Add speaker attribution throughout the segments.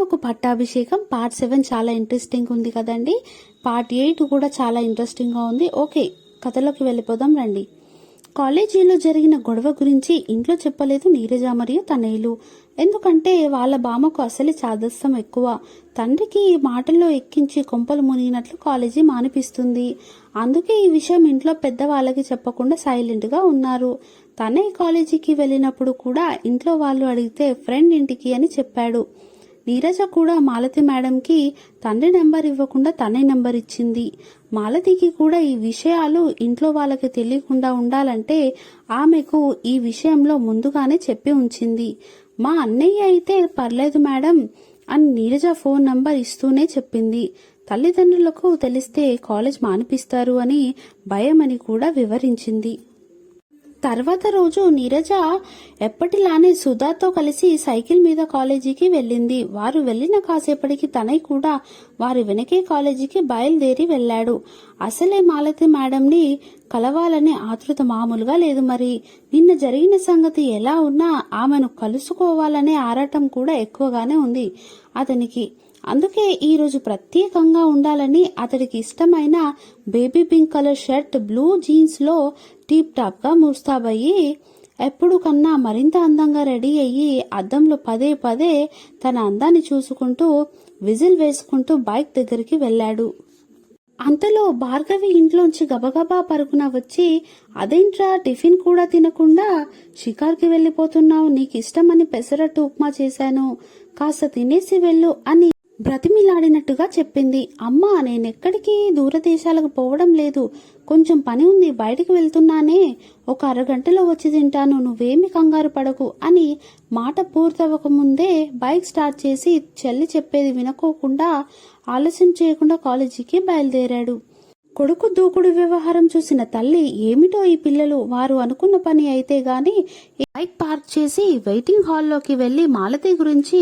Speaker 1: ప్రేమకు పట్టాభిషేకం part seven చాలా ఇంట్రెస్టింగ్ ఉంది కదండి. పార్ట్ ఎయిట్ కూడా చాలా ఇంట్రెస్టింగ్గా ఉంది. ఓకే కథలోకి వెళ్ళిపోదాం రండి. కాలేజీలో జరిగిన గొడవ గురించి ఇంట్లో చెప్పలేదు నీరజ మరియు తనయులు ఎందుకంటే వాళ్ళ బామకు అసలు చాదస్యం ఎక్కువ. తండ్రికి ఈ మాటల్లో ఎక్కించి కొంపలు మునిగినట్లు కాలేజీ మానిపిస్తుంది. అందుకే ఈ విషయం ఇంట్లో పెద్దవాళ్ళకి చెప్పకుండా సైలెంట్గా ఉన్నారు. తనే కాలేజీకి వెళ్ళినప్పుడు కూడా ఇంట్లో వాళ్ళు అడిగితే ఫ్రెండ్ ఇంటికి అని చెప్పాడు. నీరజ కూడా మాలతి మేడంకి తండ్రి నెంబర్ ఇవ్వకుండా తనే నెంబర్ ఇచ్చింది. మాలతికి కూడా ఈ విషయాలు ఇంట్లో వాళ్ళకి తెలియకుండా ఉండాలంటే ఆమెకు ఈ విషయంలో ముందుగానే చెప్పి ఉంచింది. మా అన్నయ్య అయితే పర్లేదు మేడం అని నీరజ ఫోన్ నంబర్ ఇస్తూనే చెప్పింది. తల్లిదండ్రులకు తెలిస్తే కాలేజ్ మానిపిస్తారు అని భయమని కూడా వివరించింది. తర్వాత రోజు నీరజ ఎప్పటిలానే సుధాతో కలిసి సైకిల్ మీద కాలేజీకి వెళ్ళింది. వారు వెళ్ళిన కాసేపటికి తనయ్య కూడా వారి వెనకే కాలేజీకి బయలుదేరి వెళ్ళాడు. అసలే మాలతి మేడంని కలవాలనే ఆతృత మామూలుగా లేదు మరి. నిన్న జరిగిన సంగతి ఎలా ఉన్నా ఆమెను కలుసుకోవాలనే ఆరాటం కూడా ఎక్కువగానే ఉంది అతనికి. అందుకే ఈరోజు ప్రత్యేకంగా ఉండాలని అతడికి ఇష్టమైన baby pink colour shirt blue జీన్స్లో టీప్ టాప్గా ముస్తాబయ్యి ఎప్పుడు కన్నా మరింత అందంగా రెడీ అయ్యి అద్దంలో పదే పదే తన అందాన్ని చూసుకుంటూ విజిల్ వేసుకుంటూ బైక్ దగ్గరికి వెళ్ళాడు. అంతలో భార్గవి ఇంట్లోంచి గబగబా పరుగున వచ్చి అదేంట్రా టిఫిన్ కూడా తినకుండా షికార్కి వెళ్ళిపోతున్నావు నీకు ఇష్టమని పెసరట్టు ఉప్మా చేశాను కాస్త తినేసి వెళ్ళు అని బ్రతిమిలాడినట్టుగా చెప్పింది. అమ్మా నేనెక్కడికి దూరదేశాలకు పోవడం లేదు. కొంచెం పని ఉంది బయటికి వెళ్తున్నానే. ఒక అరగంటలో వచ్చి తింటాను నువ్వేమి కంగారు పడకు అని మాట పూర్తవ్వకముందే బైక్ స్టార్ట్ చేసి చెల్లి చెప్పేది వినకోకుండా ఆలస్యం చేయకుండా కాలేజీకి బయలుదేరాడు. కొడుకు దూకుడు వ్యవహారం చూసిన తల్లి ఏమిటో ఈ పిల్లలు వారు అనుకున్న పని అయితే గాని బైక్ పార్క్ చేసి వెయిటింగ్ హాల్లోకి వెళ్ళి మాలతి గురించి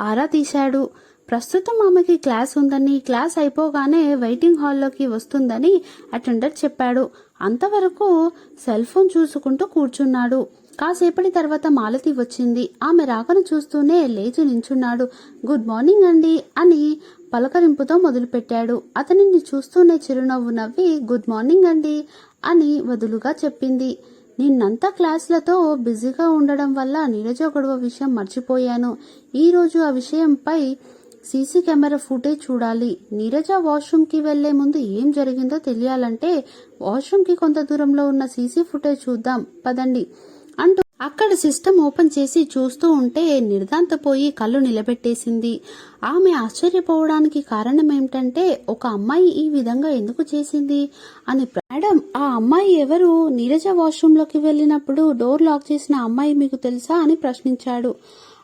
Speaker 1: ఆరా తీశాడు. ప్రస్తుతం ఆమెకి క్లాస్ ఉందని క్లాస్ అయిపోగానే వెయిటింగ్ హాల్లోకి వస్తుందని అటెండర్ చెప్పాడు. అంతవరకు సెల్ ఫోన్ చూసుకుంటూ కూర్చున్నాడు. కాసేపటి తర్వాత మాలతి వచ్చింది. ఆమె రాకను చూస్తూనే లేచి నించున్నాడు. గుడ్ మార్నింగ్ అండి అని పలకరింపుతో మొదలుపెట్టాడు. అతనిని చూస్తూనే చిరునవ్వు నవ్వి గుడ్ మార్నింగ్ అండి అని వదులుగా చెప్పింది. నిన్నంతా క్లాసులతో బిజీగా ఉండడం వల్ల నీరజ గొడవ విషయం మర్చిపోయాను. ఈరోజు ఆ విషయంపై సీసీ కెమెరా ఫుటేజ్ చూడాలి. నీరజ వాష్రూమ్కి వెళ్ళే ముందు ఏం జరిగిందో తెలియాలంటే వాష్రూమ్కి కొంత దూరంలో ఉన్న సీసీ ఫుటేజ్ చూద్దాం. పదండి. అంటూ అక్కడ సిస్టమ్ ఓపెన్ చేసి చూస్తూ ఉంటే నిర్దాంతపోయి కళ్ళు నిలబెట్టేసింది. ఆమె ఆశ్చర్యపోవడానికి కారణం ఏమిటంటే ఒక అమ్మాయి ఈ విధంగా ఎందుకు చేసింది అని మేడం ఆ అమ్మాయి ఎవరు? నీరజ వాష్రూమ్లోకి వెళ్ళినప్పుడు డోర్ లాక్ చేసిన అమ్మాయి మీకు తెలుసా అని ప్రశ్నించాడు.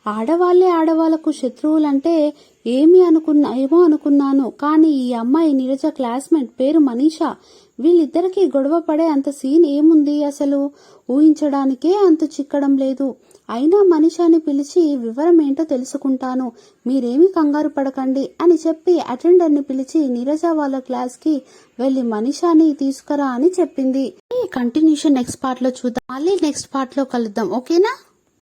Speaker 1: ఆడవాళ్ళే ఆడవాళ్ళకు శత్రువులంటే ఏమి అనుకున్నా ఏమో అనుకున్నాను. కానీ ఈ అమ్మాయి నీరజ క్లాస్మేట్ పేరు మనీషా. వీళ్ళిద్దరికి గొడవ పడే అంత సీన్ ఏముంది అసలు? ఊహించడానికే అంత చిక్కడం లేదు. అయినా మనిషాని పిలిచి వివరం ఏంటో తెలుసుకుంటాను. మీరేమీ కంగారు పడకండి అని చెప్పి అటెండర్ని పిలిచి నీరజ వాళ్ళ క్లాస్కి వెళ్ళి మనిషాని తీసుకురా అని చెప్పింది. కంటిన్యూషన్ నెక్స్ట్ పార్ట్లో చూద్దాం. మళ్ళీ నెక్స్ట్ పార్ట్లో కలుద్దాం. ఓకేనా?